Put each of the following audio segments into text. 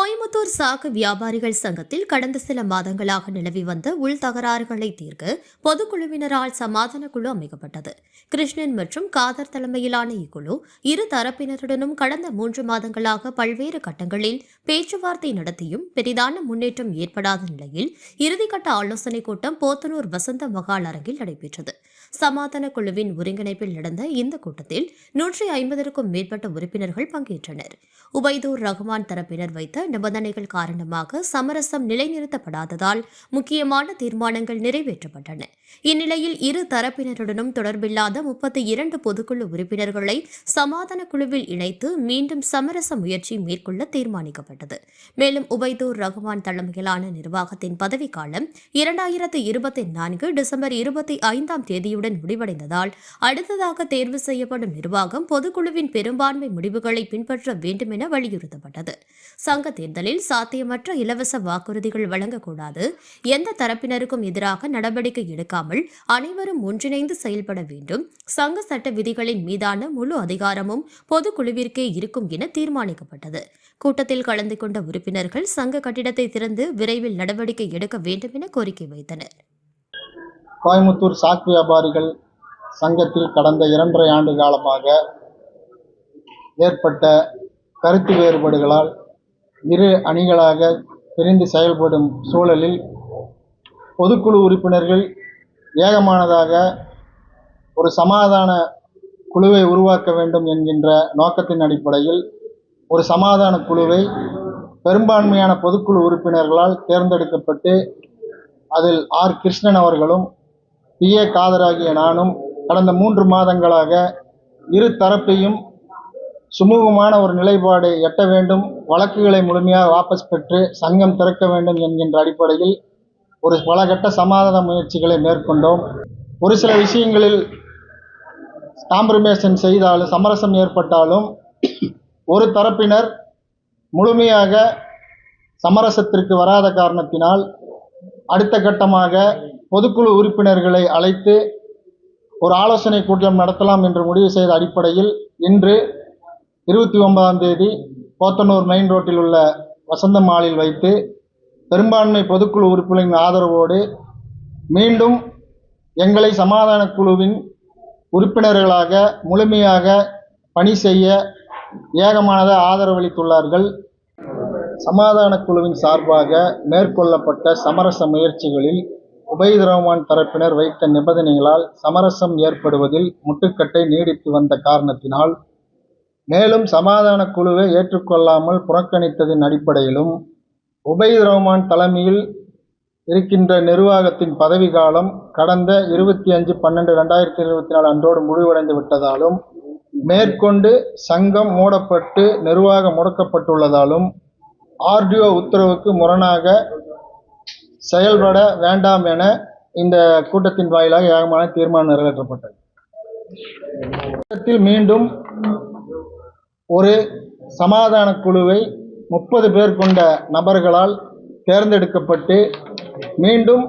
கோயம்புத்தூர் சாக்கு வியாபாரிகள் சங்கத்தில் கடந்த சில மாதங்களாக நிலவி வந்த உள் தகராறுகளை தீர்க்க பொதுக்குழுவினரால் சமாதான குழு அமைக்கப்பட்டது. கிருஷ்ணன் மற்றும் காதர் தலைமையிலான இக்குழு இரு தரப்பினருடனும் கடந்த மூன்று மாதங்களாக பல்வேறு கட்டங்களில் பேச்சுவார்த்தை நடத்தியும் பெரிதான முன்னேற்றம் ஏற்படாத நிலையில் இறுதிக்கட்ட ஆலோசனைக் கூட்டம் போத்தனூர் வசந்த மகால் அரங்கில் நடைபெற்றது. சமாதான குழுவின் ஒருங்கிணைப்பில் நடந்த இந்த கூட்டத்தில் நூற்றி ஐம்பதற்கும் மேற்பட்ட உறுப்பினர்கள் பங்கேற்றனர். உபைதூர் ரஹ்மான் தரப்பினர் வைத்த நிபந்தனைகள் காரணமாக சமரசம் நிலைநிறுத்தப்படாததால் முக்கியமான தீர்மானங்கள் நிறைவேற்றப்பட்டன. இந்நிலையில் இரு தரப்பினருடனும் தொடர்பில்லாத முப்பத்தி இரண்டு பொதுக்குழு உறுப்பினர்களை சமாதான குழுவில் இணைத்து மீண்டும் சமரச முயற்சி மேற்கொள்ள தீர்மானிக்கப்பட்டது. மேலும் உபைதூர் ரஹ்மான் தலைமையிலான நிர்வாகத்தின் பதவிக்காலம் இரண்டாயிரத்து இருபத்தி நான்கு டிசம்பர் இருபத்தி ஐந்தாம் தேதியுடன் முடிவடைந்ததால் அடுத்ததாக தேர்வு செய்யப்படும் நிர்வாகம் பொதுக்குழுவின் பெரும்பான்மை முடிவுகளை பின்பற்ற வேண்டும் என வலியுறுத்தப்பட்டது. சங்க தேர்தலில் சாத்தியமற்ற இலவச வாக்குறுதிகள் வழங்கக்கூடாது. எந்த தரப்பினருக்கும் எதிராக நடவடிக்கை எடுக்காமல் அனைவரும் ஒன்றிணைந்து செயல்பட வேண்டும். சங்க சட்ட விதிகளின் மீதான முழு அதிகாரமும் பொதுக்குழுவிற்கே இருக்கும் என தீர்மானிக்கப்பட்டது. கூட்டத்தில் கலந்து கொண்ட உறுப்பினர்கள் சங்க கட்டிடத்தை திறந்து விரைவில் நடவடிக்கை எடுக்க வேண்டும் என கோரிக்கை வைத்தனர். கோயமுத்தூர் சாக்கு வியாபாரிகள் சங்கத்தில் கடந்த இரண்டரை ஆண்டு காலமாக ஏற்பட்ட கருத்து வேறுபாடுகளால் இரு அணிகளாக பிரிந்து செயல்படும் சூழலில் பொதுக்குழு உறுப்பினர்கள் ஏகமானதாக ஒரு சமாதான குழுவை உருவாக்க வேண்டும் என்கின்ற நோக்கத்தின் அடிப்படையில் ஒரு சமாதான குழுவை பெரும்பான்மையான பொதுக்குழு உறுப்பினர்களால் தேர்ந்தெடுக்கப்பட்டு அதில் ஆர் கிருஷ்ணன் அவர்களும் பி காதலாகிய காதராகிய நானும் கடந்த மூன்று மாதங்களாக இரு தரப்பையும் சுமூகமான ஒரு நிலைப்பாடை எட்ட வேண்டும் வழக்குகளை முழுமையாக வாபஸ் பெற்று சங்கம் திறக்க வேண்டும் என்கின்ற அடிப்படையில் ஒரு பலகட்ட சமாதான முயற்சிகளை மேற்கொண்டோம். ஒரு சில விஷயங்களில் காம்ப்ரமைசன் செய்தாலும் சமரசம் ஏற்பட்டாலும் ஒரு தரப்பினர் முழுமையாக சமரசத்திற்கு வராத காரணத்தினால் அடுத்த கட்டமாக பொதுக்குழு உறுப்பினர்களை அழைத்து ஒரு ஆலோசனை கூட்டம் நடத்தலாம் என்று முடிவு செய்த அடிப்படையில் இன்று இருபத்தி ஒன்பதாம் தேதி போத்தனூர் மெயின் ரோட்டில் உள்ள வசந்த மாலில் வைத்து பெரும்பான்மை பொதுக்குழு உறுப்பினரின் ஆதரவோடு மீண்டும் எங்களை சமாதான குழுவின் உறுப்பினர்களாக முழுமையாக பணி செய்ய ஏகமானத ஆதரவளித்துள்ளார்கள். சமாதான குழுவின் சார்பாக மேற்கொள்ளப்பட்ட சமரச முயற்சிகளில் உபைத் ரஹ்மான் தரப்பினர் வைத்த நிபந்தனைகளால் சமரசம் ஏற்படுவதில் முட்டுக்கட்டை நீடித்து வந்த காரணத்தினால் மேலும் சமாதான குழுவை ஏற்றுக்கொள்ளாமல் புறக்கணித்ததின் அடிப்படையிலும் உபைத் ரஹ்மான் தலைமையில் இருக்கின்ற நிர்வாகத்தின் பதவிக்காலம் கடந்த இருபத்தி அஞ்சு பன்னெண்டு ரெண்டாயிரத்தி இருபத்தி நாலு அன்றோடு முடிவடைந்து விட்டதாலும் மேற்கொண்டு சங்கம் மூடப்பட்டு நிர்வாகம் முடக்கப்பட்டுள்ளதாலும் ஆர்டிஓ உத்தரவுக்கு முரணாக செயல்பட வேண்டாம் என இந்த கூட்டத்தின் வாயிலாக ஏகமான தீர்மானம் நிறைவேற்றப்பட்டது. கூட்டத்தில் மீண்டும் ஒரு சமாதான குழுவை முப்பது பேர் கொண்ட நபர்களால் தேர்ந்தெடுக்கப்பட்டு மீண்டும்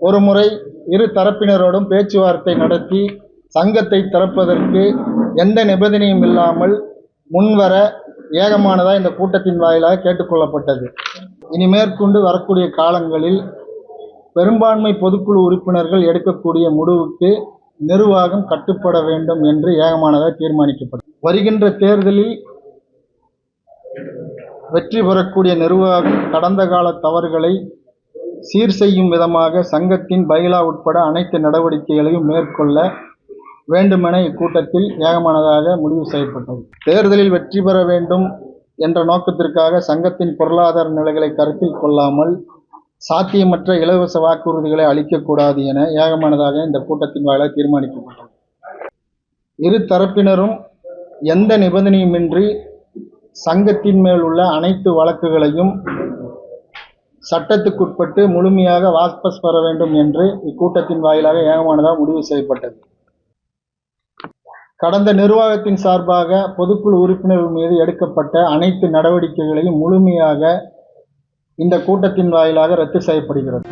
ஒரு முறை இரு தரப்பினரோடும் பேச்சுவார்த்தை நடத்தி சங்கத்தை திறப்பதற்கு எந்த நிபந்தனையும் இல்லாமல் முன்வர ஏகமானதாக இந்த கூட்டத்தின் வாயிலாக கேட்டுக்கொள்ளப்பட்டது இனி மேற்கொண்டு வரக்கூடிய காலங்களில் பெரும்பான்மை பொதுக்குழு உறுப்பினர்கள் எடுக்கக்கூடிய முடிவுக்கு நிர்வாகம் கட்டுப்பட வேண்டும் என்று ஏகமானதாக தீர்மானிக்கப்பட்டது. வருகின்ற தேர்தலில் வெற்றி பெறக்கூடிய நிர்வாகம் கடந்த கால தவறுகளை சீர் செய்யும் விதமாக சங்கத்தின் பைலா உட்பட அனைத்து நடவடிக்கைகளையும் மேற்கொள்ள வேண்டுமென இக்கூட்டத்தில் ஏகமானதாக முடிவு செய்யப்பட்டது. தேர்தலில் வெற்றி பெற வேண்டும் என்ற நோக்கத்திற்காக சங்கத்தின் பொருளாதார நிலைகளை கருத்தில் கொள்ளாமல் சாத்தியமற்ற இலவச வாக்குறுதிகளை அளிக்கக்கூடாது என ஏகமானதாக இந்த கூட்டத்தின் வாயிலாக தீர்மானிக்கப்பட்டது. இரு தரப்பினரும் எந்த நிபந்தனையுமின்றி சங்கத்தின் மேல் உள்ள அனைத்து வழக்குகளையும் சட்டத்துக்குட்பட்டு முழுமையாக வாபஸ் பெற வேண்டும் என்று இக்கூட்டத்தின் வாயிலாக ஏகமானதாக முடிவு செய்யப்பட்டது. கடந்த நிர்வாகத்தின் சார்பாக பொதுக்குழு உறுப்பினர்கள் மீது எடுக்கப்பட்ட அனைத்து நடவடிக்கைகளையும் முழுமையாக இந்த கூட்டத்தின் வாயிலாக ரத்து செய்யப்படுகிறது.